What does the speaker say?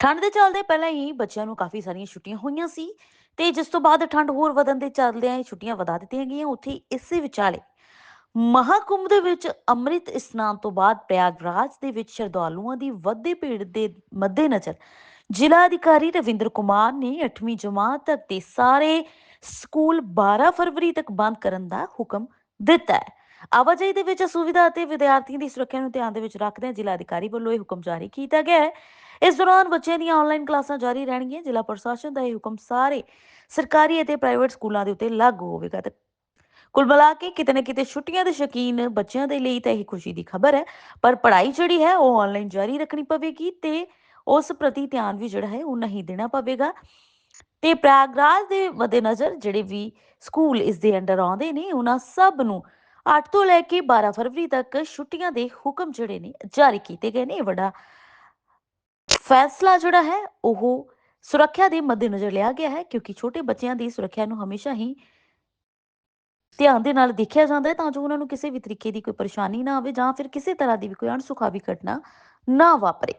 ਠੰਡ ਦੇ ਚੱਲਦੇ ਪਹਿਲਾਂ ਹੀ ਬੱਚਿਆਂ ਨੂੰ ਕਾਫੀ ਸਾਰੀਆਂ ਛੁੱਟੀਆਂ ਹੋਈਆਂ ਸੀ ਤੇ ਜਿਸ ਤੋਂ ਬਾਅਦ ਠੰਡ ਹੋਰ ਵਧਣ ਦੇ ਚੱਲਦਿਆਂ ਇਹ ਛੁੱਟੀਆਂ ਵਧਾ ਦਿੱਤੀਆਂ ਗਈਆਂ ਉੱਥੇ ਇਸੇ ਵਿਚਾਲੇ। ਮਹਾਕੁੰਭ ਦੇ ਵਿੱਚ ਅੰਮ੍ਰਿਤ ਇਸ਼ਨਾਨ ਤੋਂ ਬਾਅਦ ਪ੍ਰਯਾਗਰਾਜ ਦੇ ਵਿੱਚ ਸ਼ਰਧਾਲੂਆਂ ਦੀ ਵੱਧਦੀ ਭੀੜ ਦੇ ਮੱਦੇਨਜ਼ਰ ਜ਼ਿਲ੍ਹਾ ਅਧਿਕਾਰੀ ਰਵਿੰਦਰ ਕੁਮਾਰ ਨੇ 8ਵੀਂ ਜਮਾਤ ਤੱਕ ਦੇ ਸਾਰੇ ਸਕੂਲ 12 ਫਰਵਰੀ ਤੱਕ ਬੰਦ ਕਰਨ ਦਾ ਹੁਕਮ ਦਿੱਤਾ ਹੈ। ਆਵਾਜਾਈ ਦੇ ਵਿੱਚ ਸੁਵਿਧਾ ਅਤੇ ਵਿਦਿਆਰਥੀਆਂ ਦੀ ਸੁਰੱਖਿਆ ਨੂੰ ਧਿਆਨ ਦੇ ਵਿੱਚ ਰੱਖਦਿਆਂ ਜ਼ਿਲ੍ਹਾ ਅਧਿਕਾਰੀ ਵੱਲੋਂ ਇਹ ਹੁਕਮ ਜਾਰੀ ਕੀਤਾ ਗਿਆ ਹੈ। ਇਸ ਦੌਰਾਨ ਬੱਚਿਆਂ ਦੀਆਂ ਆਨਲਾਈਨ ਕਲਾਸਾਂ ਜਾਰੀ ਰਹਿਣਗੀਆਂ, ਜ਼ਿਲ੍ਹਾ ਪ੍ਰਸ਼ਾਸਨ ਦਾ ਇਹ ਹੁਕਮ ਸਾਰੇ ਸਰਕਾਰੀ ਅਤੇ ਪ੍ਰਾਈਵੇਟ ਸਕੂਲਾਂ ਦੇ ਉੱਤੇ ਲਾਗੂ ਹੋਵੇਗਾ। ਤੇ ਕੁੱਲ ਮਿਲਾ ਕੇ ਕਿਤੇ ਨਾ ਕਿਤੇ ਛੁੱਟੀਆਂ ਦੇ ਸ਼ੌਕੀਨ ਬੱਚਿਆਂ ਦੇ ਲਈ ਤਾਂ ਇਹ ਖੁਸ਼ੀ ਦੀ ਖਬਰ ਹੈ। ਪਰ ਪੜ੍ਹਾਈ ਜਿਹੜੀ ਹੈ ਉਹ ਆਨਲਾਈਨ ਜਾਰੀ ਰੱਖਣੀ ਪਵੇਗੀ ਤੇ ਉਸ ਪ੍ਰਤੀ ਧਿਆਨ ਵੀ ਜਿਹੜਾ ਹੈ ਉਹ ਨਹੀਂ ਦੇਣਾ ਪਵੇਗਾ। ਤੇ ਪ੍ਰਯਾਗਰਾਜ ਦੇ ਮੱਦੇਨਜ਼ਰ ਜਿਹੜੇ ਵੀ ਸਕੂਲ ਇਸ ਦੇ ਅੰਡਰ ਆਉਂਦੇ ਨੇ, ਉਹਨਾਂ ਸਭ ਨੂੰ 8 ਤੋਂ ਲੈ ਕੇ 12 ਫਰਵਰੀ ਤੱਕ ਛੁੱਟੀਆਂ ਦੇ ਹੁਕਮ ਜਿਹੜੇ ਨੇ ਜਾਰੀ ਕੀਤੇ ਗਏ ਨੇ। ਇਹ ਵੱਡਾ ਫੈਸਲਾ ਜਿਹੜਾ ਹੈ, ਉਹ ਸੁਰੱਖਿਆ ਦੇ ਮੱਦੇਨਜ਼ਰ ਲਿਆ ਗਿਆ ਹੈ, ਕਿਉਂਕਿ ਛੋਟੇ ਬੱਚਿਆਂ ਦੀ ਸੁਰੱਖਿਆ ਨੂੰ ਹਮੇਸ਼ਾ ਹੀ ਧਿਆਨ ਦੇ ਨਾਲ ਦੇਖਿਆ ਜਾਂਦਾ ਹੈ, ਤਾਂ ਜੋ ਉਹਨਾਂ ਨੂੰ ਕਿਸੇ ਵੀ ਤਰੀਕੇ ਦੀ ਕੋਈ ਪਰੇਸ਼ਾਨੀ ਨਾ ਆਵੇ ਜਾਂ ਫਿਰ ਕਿਸੇ ਤਰ੍ਹਾਂ ਦੀ ਵੀ ਕੋਈ ਅਣਸੁਖਾਵੀ ਘਟਨਾ ਨਾ ਵਾਪਰੇ।